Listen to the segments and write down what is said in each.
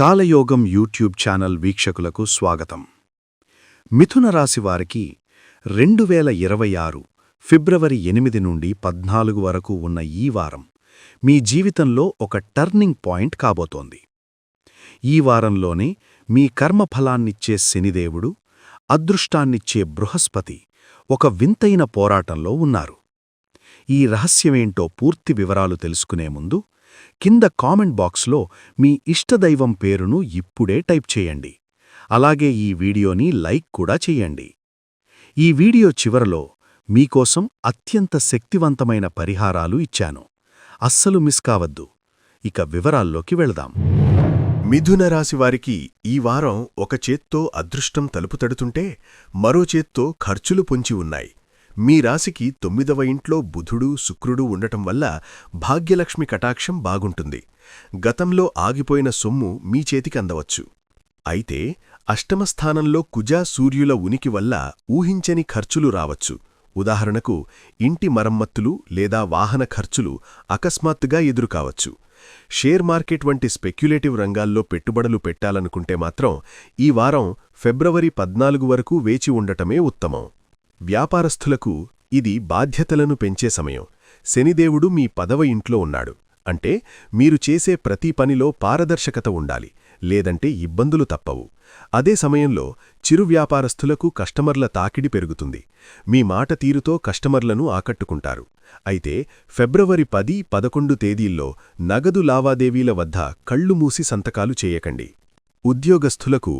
కాలయోగం YouTube channel వీక్షకులకు స్వాగతం. మిథున రాశి వారికి రెండు వేల ఇరవై ఆరు ఫిబ్రవరి ఎనిమిది నుండి పద్నాలుగు వరకు ఉన్న ఈ వారం మీ జీవితంలో ఒక టర్నింగ్ పాయింట్ కాబోతోంది. ఈ వారంలోనే మీ కర్మఫలాన్నిచ్చే శనిదేవుడు అదృష్టాన్నిచ్చే బృహస్పతి ఒక వింతైన పోరాటంలో ఉన్నారు. ఈ రహస్యమేంటో పూర్తి వివరాలు తెలుసుకునే ముందు కింద కామెంట్ బాక్స్లో మీ ఇష్టదైవం పేరును ఇప్పుడే టైప్ చేయండి. అలాగే ఈ వీడియోని లైక్ కూడా చేయండి. ఈ వీడియో చివరలో మీకోసం అత్యంత శక్తివంతమైన పరిహారాలు ఇచ్చాను. అస్సలు మిస్ కావద్దు. ఇక వివరాల్లోకి వెళదాం. మిథున రాశి వారికి ఈ వారం ఒక చేత్తో అదృష్టం తలుపు తడుతుంటే మరో చేత్తో ఖర్చులు పొంచి ఉన్నాయి. మీ రాశికి తొమ్మిదవ ఇంట్లో బుధుడు శుక్రుడు ఉండటం వల్ల భాగ్యలక్ష్మి కటాక్షం బాగుంటుంది. గతంలో ఆగిపోయిన సొమ్ము మీ చేతికి అందవచ్చు. అయితే అష్టమస్థానంలో కుజా సూర్యుల ఉనికి వల్ల ఊహించని ఖర్చులు రావచ్చు. ఉదాహరణకు ఇంటి మరమ్మత్తులు లేదా వాహన ఖర్చులు అకస్మాత్తుగా ఎదురుకావచ్చు. షేర్ మార్కెట్ వంటి స్పెక్యులేటివ్ రంగాల్లో పెట్టుబడులు పెట్టాలనుకుంటే మాత్రం ఈ వారం ఫిబ్రవరి పద్నాలుగు వరకు వేచి ఉండటమే ఉత్తమం. వ్యాపారస్థులకు ఇది బాధ్యతలను పెంచే సమయం. శనిదేవుడు మీ పదవ ఇంట్లో ఉన్నాడు. అంటే మీరు చేసే ప్రతి పనిలో పారదర్శకత ఉండాలి. లేదంటే ఇబ్బందులు తప్పవు. అదే సమయంలో చిరు వ్యాపారస్థులకు కస్టమర్ల తాకిడి పెరుగుతుంది. మీ మాట తీరుతో కస్టమర్లను ఆకట్టుకుంటారు. అయితే ఫిబ్రవరి పది పదకొండు తేదీల్లో నగదు లావాదేవీల వద్ద కళ్ళు మూసి సంతకాలు చేయకండి. ఉద్యోగస్థులకు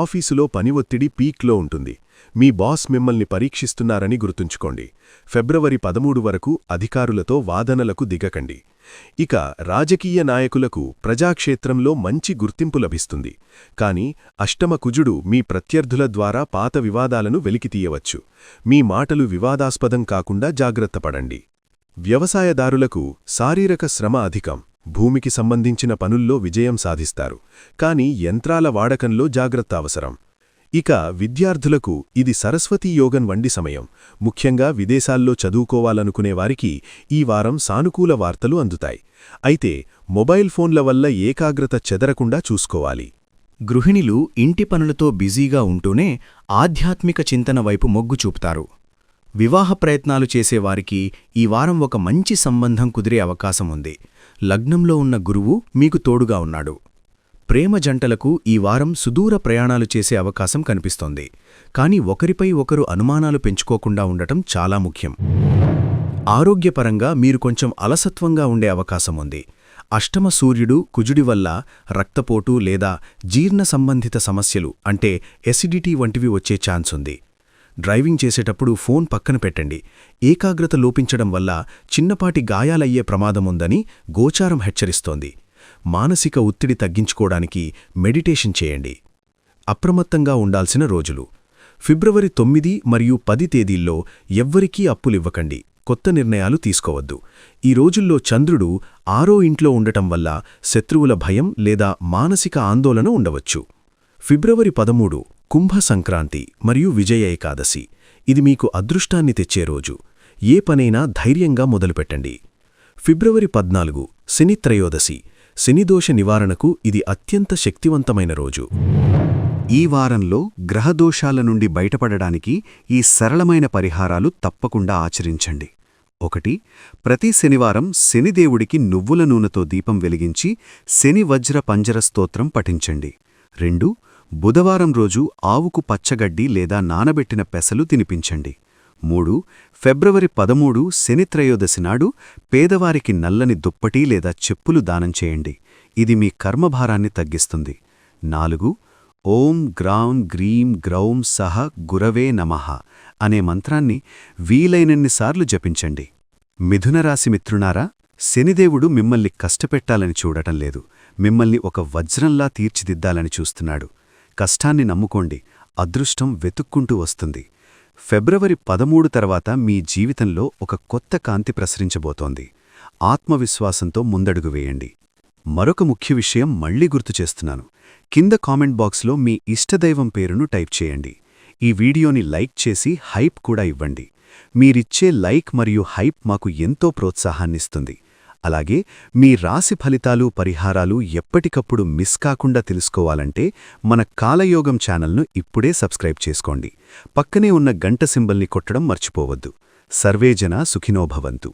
ఆఫీసులో పని ఒత్తిడి పీక్లో ఉంటుంది. మీ బాస్ మిమ్మల్ని పరీక్షిస్తున్నారని గుర్తుంచుకోండి. ఫిబ్రవరి పదమూడు వరకు అధికారులతో వాదనలకు దిగకండి. ఇక రాజకీయ నాయకులకు ప్రజాక్షేత్రంలో మంచి గుర్తింపు లభిస్తుంది. కాని అష్టమ కుజుడు మీ ప్రత్యర్థుల ద్వారా పాత వివాదాలను వెలికితీయవచ్చు. మీ మాటలు వివాదాస్పదం కాకుండా జాగ్రత్తపడండి వ్యవసాయదారులకు శారీరక శ్రమ అధికం. భూమికి సంబంధించిన పనుల్లో విజయం సాధిస్తారు. కాని యంత్రాల వాడకంలో జాగ్రత్త అవసరం. ఇక విద్యార్థులకు ఇది సరస్వతీ యోగన్ వండి సమయం. ముఖ్యంగా విదేశాల్లో చదువుకోవాలనుకునేవారికి ఈ వారం సానుకూల వార్తలు అందుతాయి. అయితే మొబైల్ ఫోన్ల వల్ల ఏకాగ్రత చెదరకుండా చూసుకోవాలి. గృహిణులు ఇంటి పనులతో బిజీగా ఉంటూనే ఆధ్యాత్మిక చింతన వైపు మొగ్గు చూపుతారు. వివాహ ప్రయత్నాలు చేసేవారికి ఈ వారం ఒక మంచి సంబంధం కుదిరే అవకాశం ఉంది. లగ్నంలో ఉన్న గురువు మీకు తోడుగా ఉన్నాడు. ప్రేమ జంటలకు ఈ వారం సుదూర ప్రయాణాలు చేసే అవకాశం కనిపిస్తోంది. కాని ఒకరిపై ఒకరు అనుమానాలు పెంచుకోకుండా ఉండటం చాలా ముఖ్యం. ఆరోగ్యపరంగా మీరు కొంచెం అలసత్వంగా ఉండే అవకాశం ఉంది. అష్టమ సూర్యుడు కుజుడి వల్ల రక్తపోటు లేదా జీర్ణ సంబంధిత సమస్యలు అంటే ఎసిడిటీ వంటివి వచ్చే ఛాన్స్ ఉంది. డ్రైవింగ్ చేసేటప్పుడు ఫోన్ పక్కన పెట్టండి. ఏకాగ్రత లోపించడం వల్ల చిన్నపాటి గాయాలయ్యే ప్రమాదముందని గోచారం హెచ్చరిస్తోంది. మానసిక ఒత్తిడి తగ్గించుకోవడానికి మెడిటేషన్ చేయండి. అప్రమత్తంగా ఉండాల్సిన రోజులు. ఫిబ్రవరి తొమ్మిది మరియు పది తేదీల్లో ఎవ్వరికీ అప్పులివ్వకండి. కొత్త నిర్ణయాలు తీసుకోవద్దు. ఈ రోజుల్లో చంద్రుడు ఆరో ఇంట్లో ఉండటం వల్ల శత్రువుల భయం లేదా మానసిక ఆందోళన ఉండవచ్చు. ఫిబ్రవరి పదమూడు కుంభ సంక్రాంతి మరియు విజయ ఏకాదశి. ఇది మీకు అదృష్టాన్ని తెచ్చే రోజు. ఏ పనైనా ధైర్యంగా మొదలుపెట్టండి. ఫిబ్రవరి పద్నాలుగు శనిత్రయోదశి శనిదోష నివారణకు ఇది అత్యంత శక్తివంతమైన రోజు. ఈ వారంలో గ్రహదోషాల నుండి బయటపడడానికి ఈ సరళమైన పరిహారాలు తప్పకుండా ఆచరించండి. ఒకటి ప్రతి శనివారం శనిదేవుడికి నువ్వుల నూనెతో దీపం వెలిగించి శని వజ్ర పంజర స్తోత్రం పఠించండి. రెండు బుధవారం రోజు ఆవుకు పచ్చగడ్డి లేదా నానబెట్టిన పెసలు తినిపించండి. మూడు ఫిబ్రవరి పదమూడు శనిత్రయోదశి నాడు పేదవారికి నల్లని దుప్పటి లేదా చెప్పులు దానం చేయండి. ఇది మీ కర్మభారాన్ని తగ్గిస్తుంది. నాలుగు ఓం గ్రాం గ్రీం గ్రౌం సహ గురవే నమః అనే మంత్రాన్ని వీలైనన్నిసార్లు జపించండి. మిథునరాశి మిత్రునారా శనిదేవుడు మిమ్మల్ని కష్టపెట్టాలని చూడటం లేదు. మిమ్మల్ని ఒక వజ్రంలా తీర్చిదిద్దాలని చూస్తున్నాడు. కష్టాన్ని నమ్ముకోండి. అదృష్టం వెతుక్కుంటూ వస్తుంది. ఫిబ్రవరి పదమూడు తర్వాత మీ జీవితంలో ఒక కొత్త కాంతి ప్రసరించబోతోంది. ఆత్మవిశ్వాసంతో ముందడుగు వేయండి. మరొక ముఖ్య విషయం మళ్ళీ గుర్తు చేస్తున్నాను. కింద కామెంట్ బాక్స్లో మీ ఇష్టదైవం పేరును టైప్ చేయండి. ఈ వీడియోని లైక్ చేసి హైప్ కూడా ఇవ్వండి. మీరిచ్చే లైక్ మరియు హైప్ మాకు ఎంతో ప్రోత్సాహాన్నిస్తుంది. అలాగే మీ రాశి ఫలితాలు పరిహారాలు ఎప్పటికప్పుడు మిస్ కాకుండా తెలుసుకోవాలంటే మన కాలయోగం ఛానల్ను ఇప్పుడే సబ్స్క్రైబ్ చేసుకోండి. పక్కనే ఉన్న గంట సింబల్ని కొట్టడం మర్చిపోవద్దు. సర్వేజన సుఖినోభవంతు